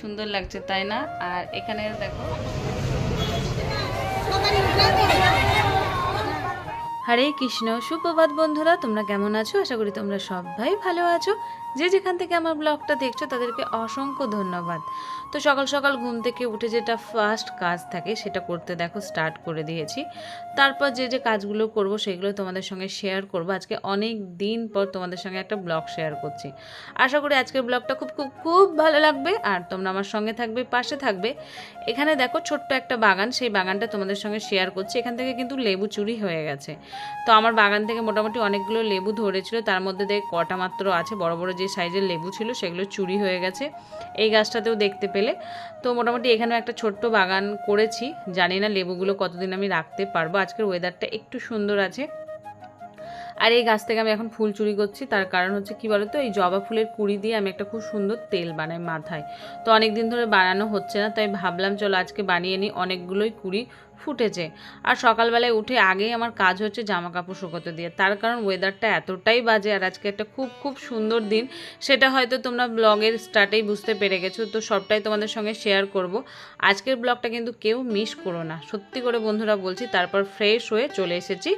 সুন্দর লাগছে, তাই না? আর এখানে দেখো। হরে কৃষ্ণ, সুপ্রভাত বন্ধুরা, তোমরা কেমন আছো? আশা করি তোমরা সবাই ভালো আছো। যে যেখান থেকে আমার ব্লগটা দেখছ, তাদেরকে অসংখ্য ধন্যবাদ। তো সকাল সকাল ঘুম থেকে উঠে যেটা ফার্স্ট কাজ থাকে, সেটা করতে দেখো স্টার্ট করে দিয়েছি। তারপর যে যে কাজগুলো করব, সেগুলো তোমাদের সঙ্গে শেয়ার করব। আজকে অনেক দিন পর তোমাদের সঙ্গে একটা ব্লগ শেয়ার করছি। আশা করি আজকের ব্লগটা খুব খুব খুব ভালো লাগবে। আর তোমরা আমার সঙ্গে থাকবে, পাশে থাকবে। এখানে দেখো ছোট্ট একটা বাগান, সেই বাগানটা তোমাদের সঙ্গে শেয়ার করছি। এখান থেকে কিন্তু লেবু চুরি হয়ে গেছে। তো আমার বাগান থেকে মোটামুটি অনেকগুলো লেবু ধরেছিল। তার মধ্যে দেখ কটা মাত্র আছে, বড় বড় যে সাইজের লেবু ছিল সেগুলো চুরি হয়ে গেছে। এই গাছটাতেও দেখতে পেলে। তো মোটামুটি এখানেও একটা ছোট্ট বাগান করেছি। জানি না লেবুগুলো কতদিন আমি রাখতে পারব। আজকের ওয়েদারটা একটু সুন্দর আছে। আর এই গাছ থেকে আমি এখন ফুল চুরি করছি। তার কারণ হচ্ছে কি বলতো? এই জবা ফুলের কুড়ি দিয়ে আমি একটা খুব সুন্দর তেল বানাই মাথায়। তো অনেক দিন ধরে বানানো হচ্ছে না। তাই ভাবলাম, চলো আজকে বানিয়ে নিই অনেকগুলোই কুড়ি। ফুটেছে। আর সকালবেলায় উঠে আগেই আমার কাজ হচ্ছে জামা কাপড় শুকোতে দিয়ে। তার কারণ ওয়েদারটা এতটাই বাজে আর আজকে একটা খুব খুব সুন্দর দিন। সেটা হয়তো তোমরা ব্লগের স্টার্টেই বুঝতে পেরে গেছো, তো সবটাই তোমাদের সঙ্গে শেয়ার করব। আজকের ব্লগটা কিন্তু কেউ মিস করো না। সত্যি করে বন্ধুরা বলছি, তারপর ফ্রেশ হয়ে চলে এসেছি।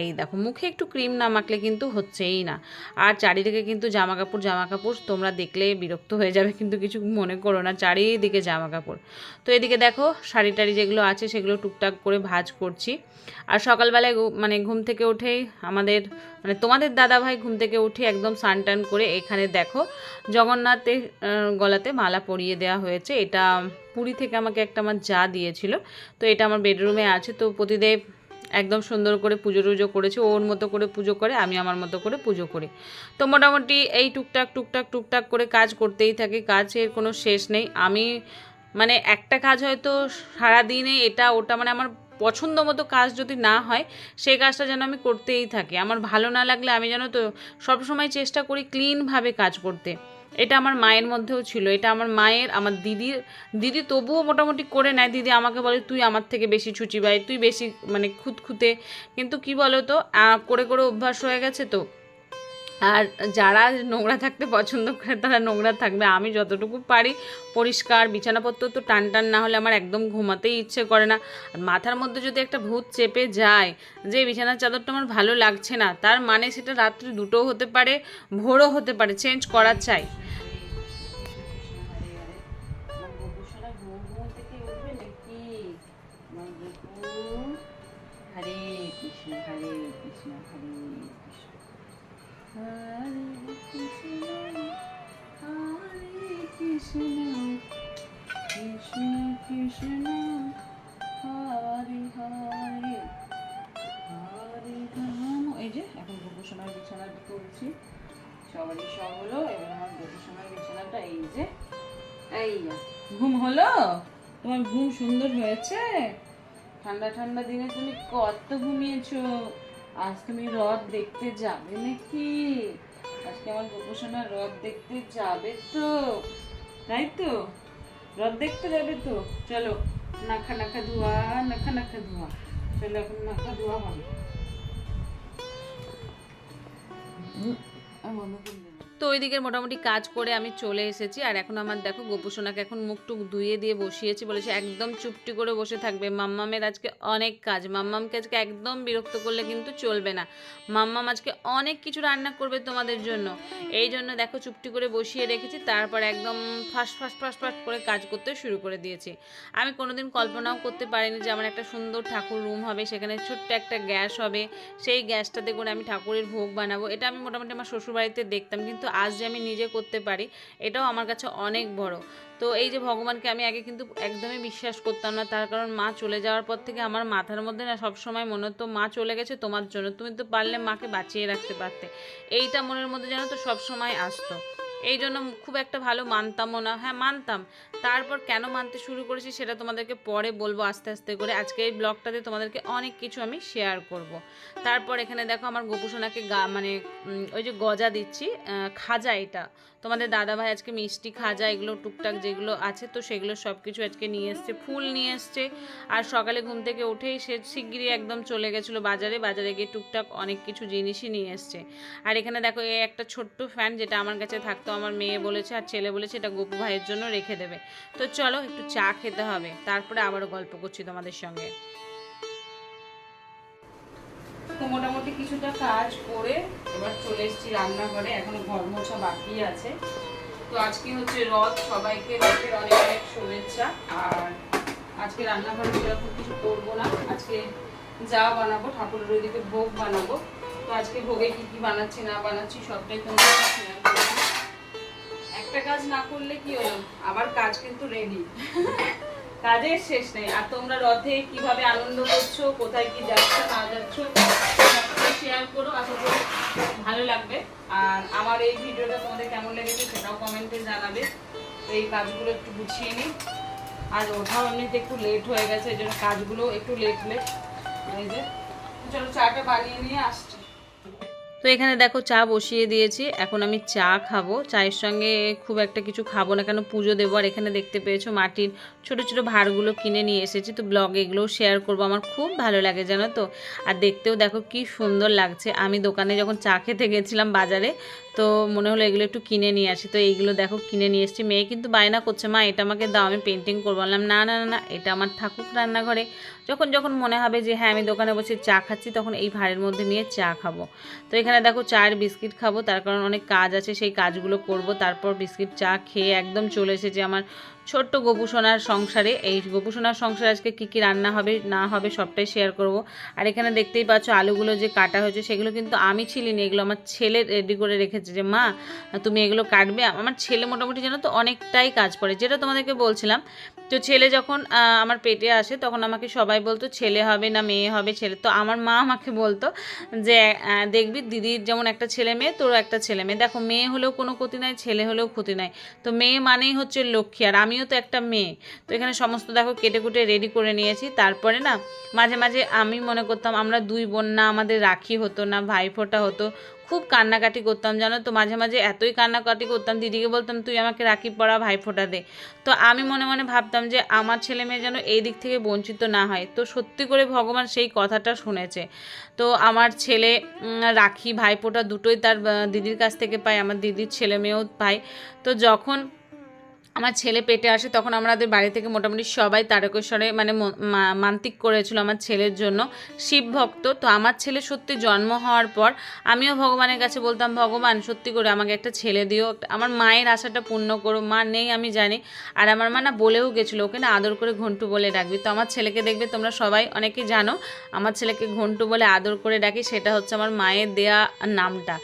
এই দেখো, মুখে একটু ক্রিম না মাখলে কিন্তু হচ্ছেই না। আর চারিদিকে কিন্তু জামা কাপড় জামা কাপড় তোমরা দেখলে বিরক্ত হয়ে যাবে, কিন্তু কিছু মনে করো না। চারিদিকে জামা কাপড় তো এদিকে দেখো শাড়ি টাড়ি যেগুলো আছে সেগুলো টুকটাক করে ভাজ করছি। আর সকালবেলায় মানে ঘুম থেকে উঠেই আমাদের মানে তোমাদের দাদা ভাই ঘুম থেকে উঠে একদম স্নান টান করে এখানে দেখো জগন্নাথের গলাতে মালা পরিয়ে দেওয়া হয়েছে। এটা পুরী থেকে আমাকে একটা আমার যা দিয়েছিল, তো এটা আমার বেডরুমে আছে। তো প্রতিদেব একদম সুন্দর করে পুজো টুজো করেছে। ওর মতো করে পুজো করে, আমি আমার মতো করে পুজো করি। তো মোটামুটি এই টুকটাক টুকটাক টুকটাক করে কাজ করতেই থাকি। কাজের কোনো শেষ নেই। আমি মানে একটা কাজ হয়তো সারাদিনে এটা, ওটা মানে আমার পছন্দ মতো কাজ যদি না হয়, সেই কাজটা যেন আমি করতেই থাকি। আমার ভালো না লাগলে আমি যেন তো সবসময় চেষ্টা করি ক্লিনভাবে কাজ করতে। এটা আমার মায়ের মধ্যেও ছিল। এটা আমার মায়ের, আমার দিদির, দিদি তবুও মোটামুটি করে নেয়। দিদি আমাকে বলে, তুই আমার থেকে বেশি ছুচি ভাই, তুই বেশি মানে খুঁতখুঁতে। কিন্তু কি বলো তো করে করে অভ্যাস হয়ে গেছে তো। আর যারা নোংরা থাকতে পছন্দ করে, তারা নোংরা থাকবে। আমি যতটুকু পারি পরিষ্কার, বিছানাপত্র তো টান টান না হলে আমার একদম ঘুমাতেই ইচ্ছে করে না। আর মাথার মধ্যে যদি একটা ভূত চেপে যায় যে, বিছানার চাদরটা আমার ভালো লাগছে না তার মানে সেটা রাত্রি দুটোও হতে পারে, ভোরও হতে পারে। চেঞ্জ করা চাই। কৃষ্ণ কৃষ্ণ কৃষ্ণ, হরে হরে হরে রাম এই যে, এখন গোপসোনার বিছানাটা করছি সবারই সব হলো, এবার আমার গোপসোনার বিছানাটা এই যে, এই ঘুম হলো? তোমার ঘুম সুন্দর হয়েছে? ঠান্ডা ঠান্ডা দিনে তুমি কত ঘুমিয়েছো? আজ তুমি রথ দেখতে যাবে নাকি? আজকে আমার গোপসোনা রথ দেখতে যাবে তো? তাই তো? রথ দেখতে যাবে তো? চলো, নাখা নাখা ধোয়া, নাখা নাখা ধোয়া। চলো এখন নাখা ধোয়া হবে বন্ধ। তো ওই দিকের মোটামুটি কাজ করে আমি চলে এসেছি। আর এখন আমার দেখো গোপুসোনাকে এখন মুখ টুক ধুয়ে দিয়ে বসিয়েছি বলেছে, একদম চুপটি করে বসে থাকবে। মাম্মামের আজকে অনেক কাজ, মাম্মামকে আজকে একদম বিরক্ত করলে কিন্তু চলবে না। মাম্মাম আজকে অনেক কিছু রান্না করবে তোমাদের জন্য। এই জন্য দেখো চুপটি করে বসিয়ে রেখেছি, তারপর একদম ফাস্ট ফাস্ট ফাস্ট ফাস্ট করে কাজ করতে শুরু করে দিয়েছি। আমি কোনোদিন কল্পনাও করতে পারিনি যে আমার একটা সুন্দর ঠাকুর রুম হবে, সেখানে ছোট্ট একটা গ্যাস হবে। সেই গ্যাসটাতে করে আমি ঠাকুরের ভোগ বানাবো। এটা আমি মোটামুটি আমার শ্বশুরবাড়িতে দেখতাম, কিন্তু আজ যে আমি নিজে করতে পারি, এটাও আমার কাছে অনেক বড়। তো এই যে ভগবানকে আমি আগে কিন্তু একদমই বিশ্বাস করতাম না, তার কারণ মা চলে যাওয়ার পর থেকে আমার মাথার মধ্যে না সবসময় মনে হতো, মা চলে গেছে তোমার জন্য, তুমি তো পারলে মাকে বাঁচিয়ে রাখতে পারতে। এইটা মনের মধ্যে যেন তো সবসময় আসতো। এই জন্য খুব একটা ভালো মানতামও না। হ্যাঁ মানতাম। তারপর কেন মানতে শুরু করেছি সেটা তোমাদেরকে পরে বলব আস্তে আস্তে করে। আজকে এই ব্লগটাতে তোমাদেরকে অনেক কিছু আমি শেয়ার করব। তারপর এখানে দেখো আমার গোপুসোনাকে গা মানে ওই যে গজা দিচ্ছি খাজা এটা। তোমাদের দাদাভাই আজকে মিষ্টি খাজা, এগুলো টুকটাক যেগুলো আছে, তো সেগুলো সব কিছু আজকে নিয়ে এসছে, ফুল নিয়ে এসছে। আর সকালে ঘুম থেকে উঠেই সে শিগগিরই একদম চলে গেছিল বাজারে। বাজারে গিয়ে টুকটাক অনেক কিছু জিনিসই নিয়ে এসছে। আর এখানে দেখো এই একটা ছোট্ট ফ্যান যেটা আমার কাছে থাকতো, আমার মেয়ে বলেছে আর ছেলে বলেছে, এটা গোপু ভাইয়ের জন্য রেখে দেবে। তো চলো একটু চা খেতে হবে, তারপরে আবারও গল্প করছি তোমাদের সঙ্গে। তো মোটামুটি কিছুটা কাজ করে এবার চলে এসেছি রান্নাঘরে, এখনও ঘর মোছা বাকি আছে। তো আজকে হচ্ছে রথ, সবাইকে রথের অনেক অনেক শুভেচ্ছা। আর আজকে রান্নাঘরে সেরকম কিছু করব না। আজকে যা বানাবো, ঠাকুরের ওইদিকে ভোগ বানাবো। তো আজকে ভোগে কি কি বানাচ্ছি, না বানাচ্ছি, সবটাই তোমার। একটা কাজ না করলে কি হলো? আবার কাজ কিন্তু রেডি কাজের শেষ নেই। আর তোমরা রথে কীভাবে আনন্দ করছ, কোথায় কি যাচ্ছ, না যাচ্ছ শেয়ার করো আশা করি ভালো লাগবে। আর আমার এই ভিডিওটা তোমাদের কেমন লেগেছে সেটাও কমেন্টে জানাবে। তো এই কাজগুলো একটু গুছিয়ে নিই। আর ওঠাও এমনিতে একটু লেট হয়ে গেছে, এই জন্য কাজগুলো একটু লেট লেট এই যে চলো চাটা বানিয়ে নিয়ে আসছি। তো এখানে দেখো চা বসিয়ে দিয়েছি। এখন আমি চা খাব। চায়ের সঙ্গে খুব একটা কিছু খাব না, কেন পুজো দেবো। আর এখানে দেখতে পেয়েছ মাটির ছোট, ছোটো ভারগুলো কিনে নিয়ে এসেছি। তো ব্লগ এগুলোও শেয়ার করব। আমার খুব ভালো লাগে, জানো তো? আর দেখতেও দেখো কি সুন্দর লাগছে। আমি দোকানে যখন চা খেতে গেছিলাম বাজারে তো মনে হলো এগুলো একটু কিনে নিয়ে আসি। তো এইগুলো দেখো কিনে নিয়ে এসেছি। মেয়ে কিন্তু বায়না করছে, মা, এটা আমাকে দাও, আমি পেন্টিং করব। বললাম না না না, এটা আমার থাকুক রান্নাঘরে। যখন যখন মনে হবে যে হ্যাঁ আমি দোকানে বসে চা খাচ্ছি, তখন এই ভাঁড়ের মধ্যে নিয়ে চা খাব। তো এখানে দেখো চায়ের বিস্কিট খাব, তার কারণ অনেক কাজ আছে, সেই কাজগুলো করব। তারপর বিস্কিট চা খেয়ে একদম চলে এসেছে আমার ছোট্ট গোপুসোনার সংসারে। এই গোপুসোনার সংসারে আজকে কী কী রান্না হবে, না হবে সবটাই শেয়ার করব। আর এখানে দেখতেই পাচ্ছ আলুগুলো যে কাটা হয়েছে, সেগুলো কিন্তু আমি ছিলিনি, এগুলো আমার ছেলে রেডি করে রেখেছে যে, মা, তুমি এগুলো কাটবে? আমার ছেলে মোটামুটি জানো তো অনেকটাই কাজ পড়ে যেটা তোমাদেরকে বলছিলাম তো ছেলে যখন আমার পেটে আসে তখন আমাকে সবাই বলতো, ছেলে হবে না, মেয়ে হবে, ছেলে তো আমার মা আমাকে বলতো যে দেখবি দিদির যেমন একটা ছেলে মেয়ে তোর একটা ছেলে মেয়ে। দেখো, মেয়ে হলেও কোনো ক্ষতি নাই, ছেলে হলেও ক্ষতি নাই। তো মেয়ে মানেই হচ্ছে লক্ষ্মী, আর আমিও তো একটা মেয়ে। তো এখানে সমস্ত দেখো কেটে কুটে রেডি করে নিয়েছি। তারপরে না, মাঝে মাঝে আমি মনে করতাম, আমরা দুই বোন না, আমাদের রাখি হতো না, ভাইফোঁটা হতো খুব কান্নাকাটি করতাম, জানো তো? মাঝে মাঝে এতই কান্নাকাটি করতাম, দিদিকে বলতাম, তুই আমাকে রাখি পড়া ভাই ফোটা দে। তো আমি মনে মনে ভাবতাম যে, আমার ছেলে মেয়ে যেন এই দিক থেকে বঞ্চিত না হয়। তো সত্যি করে ভগবান সেই কথাটা শুনেছে। তো আমার ছেলে রাখি ভাইফোঁটা দুটোই তার দিদির কাছ থেকে পায়, আমার দিদির ছেলে মেয়েও পায়। তো যখন আমার ছেলে পেটে আসে, তখন আমাদের বাড়ি থেকে মোটামুটি সবাই তারকেশ্বরে মানে মান্তিক করেছিল আমার ছেলের জন্য শিব ভক্ত। তো আমার ছেলে সত্যি জন্ম হওয়ার পর আমিও ভগবানের কাছে বলতাম, ভগবান, সত্যি করে আমাকে একটা ছেলে দিও। আমার মায়ের আশাটা পূর্ণ করো। মা নেই আমি জানি। আর আমার মা না বলেও গেছিল, ওকে না আদর করে ঘন্টু বলে ডাকবি। তো আমার ছেলেকে দেখবে তোমরা সবাই অনেকেই জানো, আমার ছেলেকে ঘন্টু বলে আদর করে ডাকি, সেটা হচ্ছে আমার মায়ের দেয়া নামটা।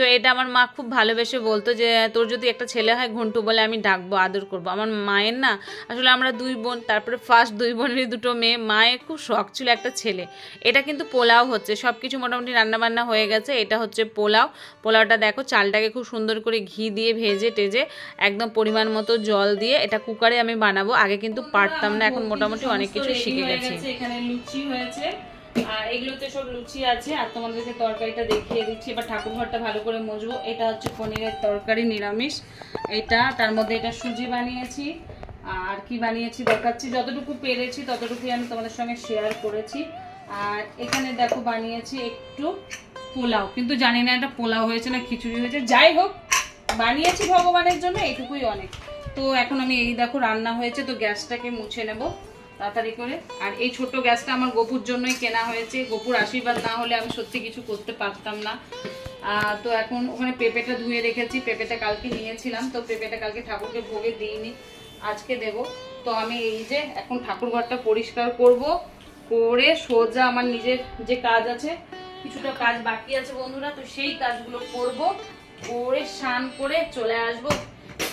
তো এটা আমার মা খুব ভালোবেসে বলতো যে, তোর যদি একটা ছেলে হয় ঘন্টু বলে আমি ডাকবো, আদর করব। আমার মায়ের না, আসলে আমরা দুই বোন, তারপরে ফার্স্ট দুই বোনেরই দুটো মেয়ে, মায়ের খুব শখ ছিল একটা ছেলে। এটা কিন্তু পোলাও হচ্ছে সব কিছু মোটামুটি রান্নাবান্না হয়ে গেছে। এটা হচ্ছে পোলাও। পোলাওটা দেখো, চালটাকে খুব সুন্দর করে ঘি দিয়ে ভেজে টেজে একদম পরিমাণ মতো জল দিয়ে এটা কুকারে আমি বানাবো। আগে কিন্তু পারতাম না, এখন মোটামুটি অনেক কিছু শিখে গেছি। এখানে লুচি হয়েছে আর এগুলোতে সব লুচি আছে, আর তোমাদেরকে তরকারিটা দেখিয়ে দিচ্ছি। এবার ঠাকুর ঘরটা ভালো করে মজবো। এটা হচ্ছে পনিরের তরকারি, নিরামিষ। এটা, তার মধ্যে এটা সুজি বানিয়েছি। আর কি বানিয়েছি দেখাচ্ছি। যতটুকু পেরেছি, ততটুকুই আমি তোমাদের সঙ্গে শেয়ার করেছি। আর এখানে দেখো বানিয়েছি একটু পোলাও। কিন্তু জানি না এটা পোলাও হয়েছে না খিচুড়ি হয়েছে। যাই হোক, বানিয়েছি ভগবানের জন্য এইটুকুই অনেক। তো এখন আমি এই দেখো রান্না হয়েছে, তো গ্যাসটাকে মুছে নেব। তাড়াতাড়ি করে। আর এই ছোট গ্যাসটা আমার গোপুর জন্যই কেনা হয়েছে। গোপুর আশীর্বাদ না হলে আমি সত্যি কিছু করতে পারতাম না। তো এখন ওখানে পেঁপেটা ধুয়ে রেখেছি। পেঁপেটা কালকে নিয়েছিলাম, তো পেঁপেটা কালকে ঠাকুরকে ভোগে দিইনি, আজকে দেব। তো আমি এই যে এখন ঠাকুর ঘরটা পরিষ্কার করব, করে সোজা আমার নিজের যে কাজ আছে, কিছুটা কাজ বাকি আছে বন্ধুরা, তো সেই কাজগুলো করব, করে স্নান করে চলে আসব।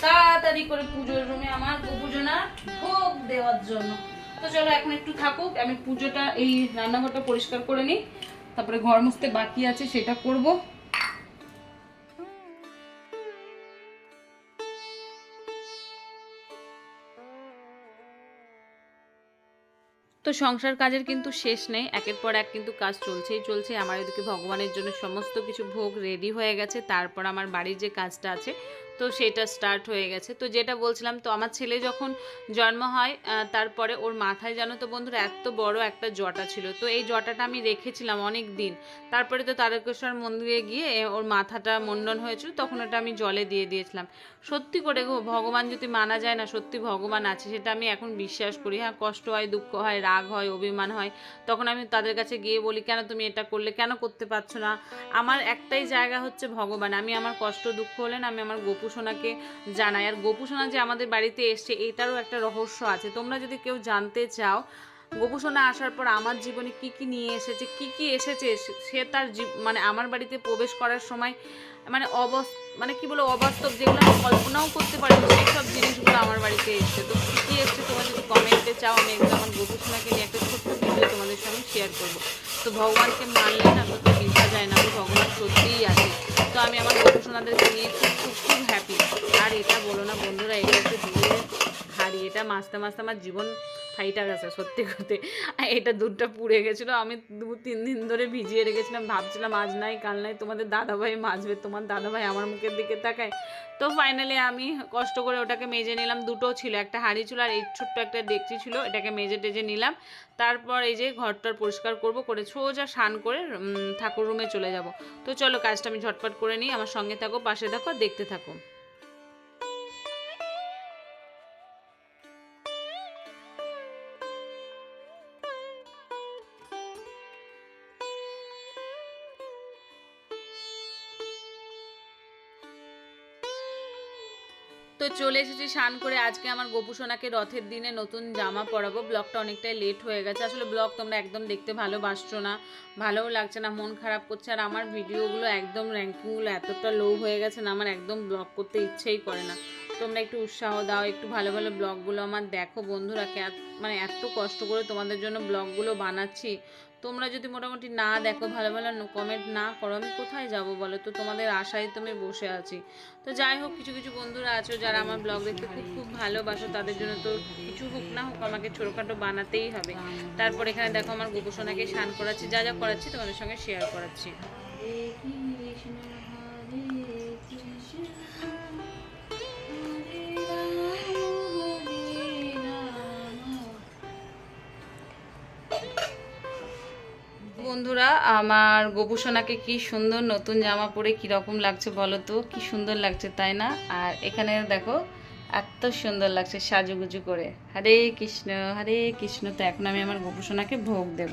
তাড়াতাড়ি করে পুজোর রুমে আমার গোপুজনা ভোগ দেওয়ার জন্য। তো চলো এখন একটু থাকুক, আমি পুজোটা, এই রান্নাঘরটা পরিষ্কার করে নিই, তারপরে ঘর মুছতে বাকি আছে, সেটা করব। তো সংসার কাজের কিন্তু শেষ নেই, একের পর এক কিন্তু কাজ চলছেই চলছে, আমার এদিকে ভগবানের জন্য সমস্ত কিছু ভোগ রেডি হয়ে গেছে, তারপর আমার বাড়ির যে কাজটা আছে তো সেটা স্টার্ট হয়ে গেছে। তো যেটা বলছিলাম, তো আমার ছেলে যখন জন্ম হয় তারপরে ওর মাথায় জানো তো বন্ধুরা, এত বড় একটা জটা ছিল। তো এই জটাটা আমি রেখেছিলাম অনেক দিন। তারপরে তো তারকেশ্বর মন্দিরে গিয়ে ওর মাথাটা মন্ডন হয়েছিল তখন ওটা আমি জলে দিয়ে দিয়েছিলাম। সত্যি করে ভগবান যদি মানা যায় না, সত্যি ভগবান আছে, সেটা আমি এখন বিশ্বাস করি। হ্যাঁ কষ্ট হয়, দুঃখ হয়, রাগ হয়, অভিমান হয়, তখন আমি তাদের কাছে গিয়ে বলি, কেন তুমি এটা করলে? কেন করতে পারছ না? আমার একটাই জায়গা হচ্ছে ভগবান। আমি আমার কষ্ট, দুঃখ হলে না আমি আমার গোপুসোনাকে জানাই। আর গোপুসোনা যে আমাদের বাড়িতে এসছে, এটারও একটা রহস্য আছে। তোমরা যদি কেউ জানতে চাও, গোপুসোনা আসার পর আমার জীবনে কি কি নিয়ে এসেছে, কি কি এসেছে, সে- তার মানে আমার বাড়িতে প্রবেশ করার সময় মানে অবস মানে কি বলো অবাস্তব যেগুলো আমি কল্পনাও করতে পারি সেই সব জিনিসগুলো আমার বাড়িতে এসছে। তো কী কী এসছে তোমরা যদি কমেন্টে চাও, আমি একদম আমার গোপুসোনাকে নিয়ে একটা ছোট্ট ভিডিও তোমাদের সঙ্গে শেয়ার করব। তো ভগবানকে মানলে না তো বিশ্বাস যায় না ভগবান সত্যিই আছে। তো আমি আমার বন্ধুসোনাদেরকে নিয়ে খুব খুব খুব হ্যাপি আর এটা বলো না বন্ধুরা, এটা একটু দূরে হারি এটা মাঝতে মাঝতে আমার জীবন ফাইটা গেছে সত্যি করতে এটা দুধটা পুড়ে গেছিল, আমি দু তিন দিন ধরে ভিজিয়ে রেখেছিলাম, ভাবছিলাম আজ নাই, কাল নাই, তোমাদের দাদাভাই মাজবে, তোমার দাদাভাই আমার মুখের দিকে তাকায়। তো ফাইনালি আমি কষ্ট করে ওটাকে মেজে নিলাম, দুটো ছিল, একটা হাঁড়ি ছিল আর এই ছোট্ট একটা ডেকচি ছিল, এটাকে মেজে টেজে নিলাম। তারপর এই যে ঘরটার পরিষ্কার করব, করে সোজা স্নান করে ঠাকুর রুমে চলে যাব। তো চলো কাজটা আমি ঝটপট করে নিই, আমার সঙ্গে থাকো, পাশে থাকো, দেখতে থাকো। তো চলে এসেছি স্নান করে। আজকে আমার গোপুসোনাকে রথের দিনে নতুন জামা পরাবো। ব্লগটা অনেকটাই লেট হয়ে গেছে। আসলে ব্লগ তোমরা একদম দেখতে ভালোবাসছো না। ভালোও লাগছে না, মন খারাপ করছে। আর আমার ভিডিওগুলো একদম র্যাঙ্কিংগুলো এতটা লো হয়ে গেছে না, আমার একদম ব্লগ করতে ইচ্ছেই করে না। তোমরা একটু উৎসাহ দাও, একটু ভালো ভালো ব্লগগুলো আমার দেখো বন্ধুরা। মানে এত কষ্ট করে তোমাদের জন্য ব্লগগুলো বানাচ্ছি। তোমরা যদি মোটামুটি না দেখো, ভালো ভালো কমেন্ট না করো, আমি কোথায় যাব বলো তো? তোমাদের আশায় তুমি বসে আছি। তো যাই হোক, কিছু কিছু বন্ধুরা আছো যারা আমার ব্লগ দেখতে খুব খুব ভালোবাসো, তাদের জন্য তো কিছু হোক না হোক আমাকে ছোটোখাটো বানাতেই হবে। তারপর এখানে দেখো আমার গোপসোনাকে স্নান করাচ্ছি, যা যা করাচ্ছি তোমাদের সঙ্গে শেয়ার করাচ্ছি। বন্ধুরা, আমার গোপুসোনাকে কি সুন্দর নতুন জামা পরে কীরকম লাগছে বলো তো? কি সুন্দর লাগছে, তাই না? আর এখানে দেখো, এত সুন্দর লাগছে সাজুগুজু করে। হরে কৃষ্ণ হরে কৃষ্ণ, তো এখন আমি আমার গোপুসোনাকে ভোগ দেব।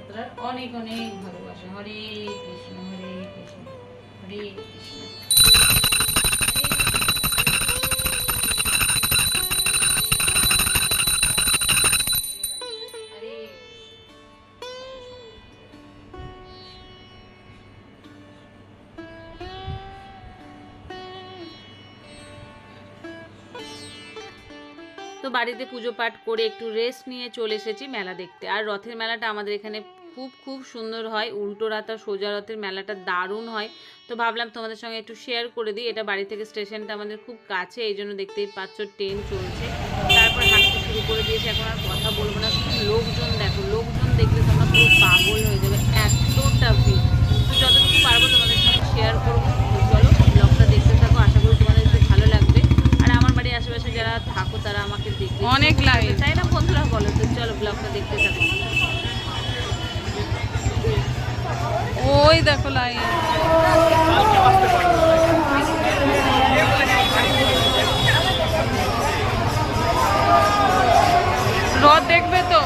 রথযাত্রার অনেক অনেক ভালোবাসা। হরে কৃষ্ণ হরে কৃষ্ণ হরে কৃষ্ণ। বাড়িতে পুজো পাঠ করে একটু রেস্ট নিয়ে চলে এসেছি মেলা দেখতে। আর রথের মেলাটা আমাদের এখানে খুব খুব সুন্দর হয়। উল্টো রাতা সোজা রথের মেলাটা দারুণ হয়। তো ভাবলাম তোমাদের সঙ্গে একটু শেয়ার করে দিই। এটা বাড়ি থেকে স্টেশনটা আমাদের খুব কাছে, এই জন্য দেখতেই পাচ্ছ ট্রেন চলছে। তারপর হাঁটতে শুরু করে দিয়েছে। এখন আর কথা বলব না। শুধু লোকজন দেখো, লোকজন দেখলে তোমরা পুরো পাগল হয়ে যাবে। এতটা ভিড়। তো যতটুকু পারব তোমাদের সঙ্গে শেয়ার করব তো চলো ব্লগটা দেখতে থাকো আশা করি তোমাদের একটু ভালো লাগবে আর আমার বাড়ির আশেপাশে যারা থাকো তারা আমাকে দেখবে। অনেক লাইন তাই না বন্ধুরা বলো? তো চলো ব্লগটা দেখতে থাকো। ওই দেখো লাইন রথ দেখবে তো?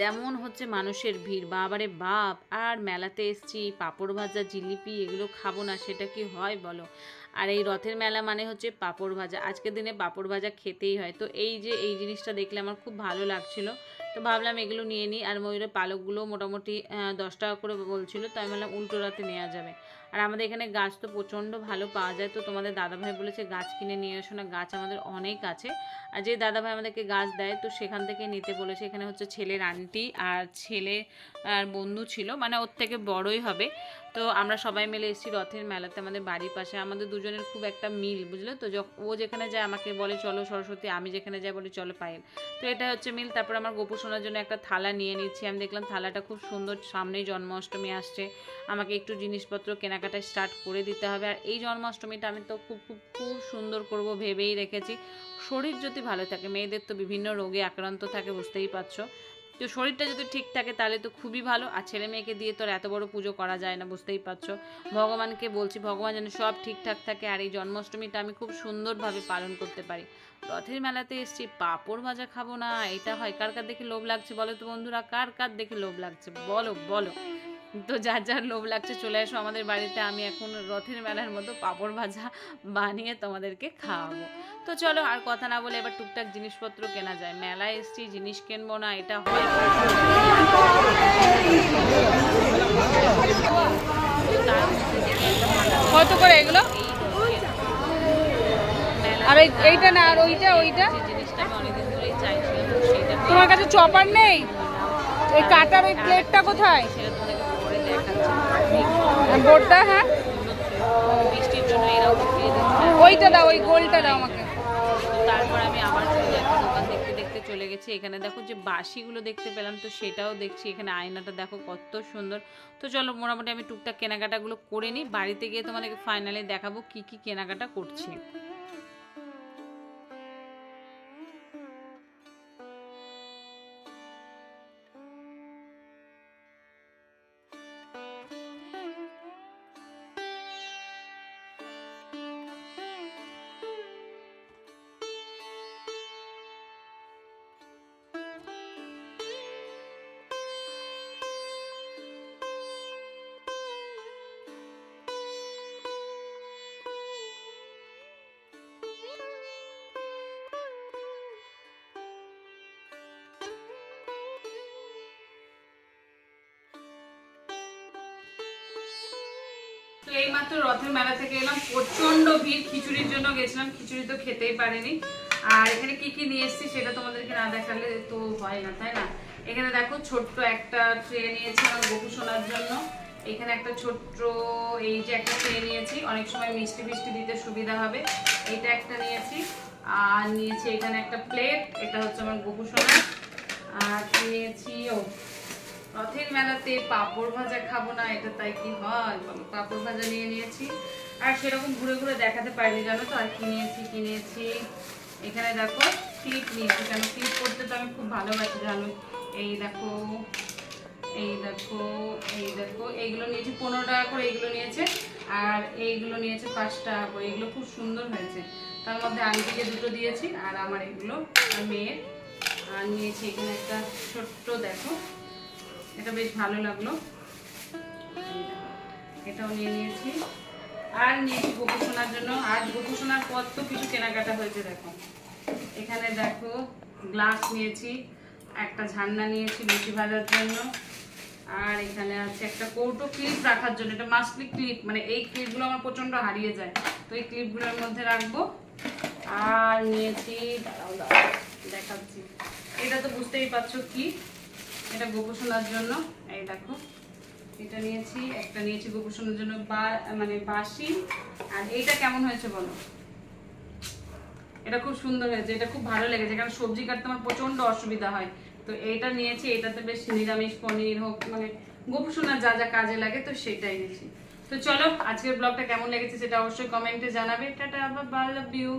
তেমন হচ্ছে মানুষের ভিড়। বাবারে বাপ, আর মেলাতে এসছি, পাঁপড় ভাজা, জিলিপি, এগুলো খাব না, সেটা কি হয় বলো? আর এই রথের মেলা মানে হচ্ছে পাঁপড় ভাজা। আজকের দিনে পাঁপড় ভাজা খেতেই হয়। তো এই যে, এই জিনিসটা দেখলে আমার খুব ভালো লাগছিল। তো ভাবলাম এগুলো নিয়ে নিই। আর ময়ূরের পালকগুলো মোটামুটি দশ টাকা করে বলছিল। তো আমি ভাবলাম উল্টো রাতে নেওয়া যাবে। আর আমাদের এখানে গাছ তো প্রচণ্ড ভালো পাওয়া যায়। তো তোমাদের দাদাভাই বলেছে, গাছ কিনে নিয়ে এসো না, গাছ আমাদের অনেক আছে। আর যে দাদাভাই আমাদেরকে গাছ দেয়, তো সেখান থেকে নিতে বলেছে। এখানে হচ্ছে ছেলের আন্টি আর ছেলে আর বন্ধু ছিল মানে ওর থেকে বড়ই হবে। তো আমরা সবাই মিলে এসেছি রথের মেলাতে আমাদের বাড়ির পাশে। আমাদের দুজনের খুব একটা মিল, বুঝলে তো? ও যেখানে যায় আমাকে বলে, চলো সরস্বতী, আমি যেখানে যাই বলি, চলো পায়েল। তো এটা হচ্ছে মিল। তারপর আমার গোপু সোনার জন্য একটা থালা নিয়ে নিচ্ছি। আমি দেখলাম থালাটা খুব সুন্দর, সামনেই জন্মাষ্টমী আসছে। আমাকে একটু জিনিসপত্র কেনাকাটা স্টার্ট করে দিতে হবে। আর এই জন্মাষ্টমীটা আমি তো খুব খুব খুব সুন্দর করব ভেবেই রেখেছি। শরীর যদি ভালো থাকে, মেয়েদের তো বিভিন্ন রোগে আক্রান্ত থাকে, বুঝতেই পারছ? তো শরীরটা যদি ঠিক থাকে তাহলে তো খুবই ভালো। আর ছেলে মেয়েকে দিয়ে তোর এত বড় পুজো করা যায় না, বুঝতেই পারছ। ভগবানকে বলছি, ভগবান যেন সব ঠিকঠাক থাকে। আর এই জন্মাষ্টমীটা আমি খুব সুন্দরভাবে পালন করতে পারি। রথের মেলাতে এসছি, পাঁপড় ভাজা খাব না, এটা হয়। কার কার দেখে লোভ লাগছে বলো তো বন্ধুরা? কার কার দেখে লোভ লাগছে? বলো বলো। তো যার যার লোভ লাগছে চলে আসো আমাদের বাড়িতে, আমি এখন রথের মেলার মতো পাঁপড় ভাজা বানিয়ে তোমাদেরকে খাওয়াবো। তো চলো আর কথা না বলে এবার টুকটাক জিনিসপত্র কেনা যায়। মেলায় এসছি, জিনিস কিনবো না, এটা হয়। কত করে এগুলো? এই আর এই- এইটা না, আর ওইটা ওইটা? তোমার কাছে চপার নেই। ওই কাটার ওই প্লেটটা কোথায় সেটা তোমাদেরকে পরে দেখাচ্ছি বোর্ডটা হ্যাঁ? ওইটা দাও ওই গোলটা দাও আমাকে। তারপর আমি আবার চলে একটা দোকান দেখতে দেখতে চলে গেছি। এখানে দেখো যে বাসিগুলো দেখতে পেলাম তো সেটাও দেখছি। এখানে আয়নাটা দেখো কত সুন্দর। তো চলো মোটামুটি আমি টুকটাক কেনাকাটাগুলো করে নিই। বাড়িতে গিয়ে তোমাদেরকে ফাইনালি দেখাবো কি কি কেনাকাটা করছি। তো এইমাত্র রথের মেলা থেকে এলাম। প্রচণ্ড ভিড়। খিচুড়ির জন্য গেছিলাম। খিচুড়ি তো খেতেই পারিনি। আর এখানে কি কি নিয়ে এসেছি সেটা তোমাদেরকে না দেখালে তো হয় না, তাই না? এখানে দেখো ছোট্ট একটা ট্রে নিয়েছি আমার গপু শোনার জন্য। এখানে একটা ছোট্ট এই যে একটা ট্রে নিয়েছি। অনেক সময় মিষ্টি ফিষ্টি দিতে সুবিধা হবে। এইটা একটা নিয়েছি। আর নিয়েছি এখানে একটা প্লেট এটা হচ্ছে আমার গপু সোনার। আর নিয়েছি, ও রথের মেলাতে পাঁপড় ভাজা খাব না, এটা তাই কি হয়? বলো, পাঁপড় ভাজা নিয়ে নিয়েছি। আর সেরকম ঘুরে ঘুরে দেখাতে পারিনি, জানো তো? আর কি নিয়েছি কি নিয়েছি? এখানে দেখো ক্লিপ নিয়েছি কেন? ক্লিপ করতে তো আমি খুব ভালোবাসি, জানো? এই দেখো এই দেখো এই দেখো, এইগুলো নিয়েছি, পনেরো টাকা করে এইগুলো নিয়েছে। আর এইগুলো নিয়েছে পাঁচ টাকা করে, এগুলো খুব সুন্দর হয়েছে। তার মধ্যে আন্টিকে দুটো দিয়েছি, আর আমার এগুলো, আর মেয়ের। আর নিয়েছি এখানে একটা ছোট্ট, দেখো এটা বেশ ভালো লাগল। এটাও নিয়ে নিয়েছি। আর নিয়েছি গোপু সোনার জন্য। আজ গোপু সোনার কত কিছু কেনাকাটা হয়েছে, দেখো। এখানে দেখো, গ্লাস নিয়েছি, একটা ঝান্না নিয়েছি লুচি ভাজার জন্য। আর এখানে আছে একটা কৌটো ক্লিপ রাখার জন্য। এটা মাস্টলি ক্লিপ মানে এই ক্লিপগুলো আমার প্রচণ্ড হারিয়ে যায়। তো এই ক্লিপগুলোর মধ্যে রাখব। আর নিয়েছি দেখাচ্ছি। এটা তো বুঝতেই পারছ কি এটা গোপোষণার জন্য, এই দেখো। এটা নিয়েছি, একটা নিয়েছি গোপোষণার জন্য মানে বাসি। আর এইটা কেমন হয়েছে বলো? এটা খুব সুন্দর হয়েছে, এটা খুব ভালো লেগেছে, কারণ সবজি কাটতে আমার প্রচণ্ড অসুবিধা হয়। তো এইটা নিয়েছি, এটাতে বেশ নিরামিষ পনির হোক মানে গোপসোনার যা যা কাজে লাগে, তো সেটাই নিয়েছি। তো চলো, আজকের ব্লগটা কেমন লেগেছে সেটা অবশ্যই কমেন্টে জানাবে। টাটা আবার লাভ ইউ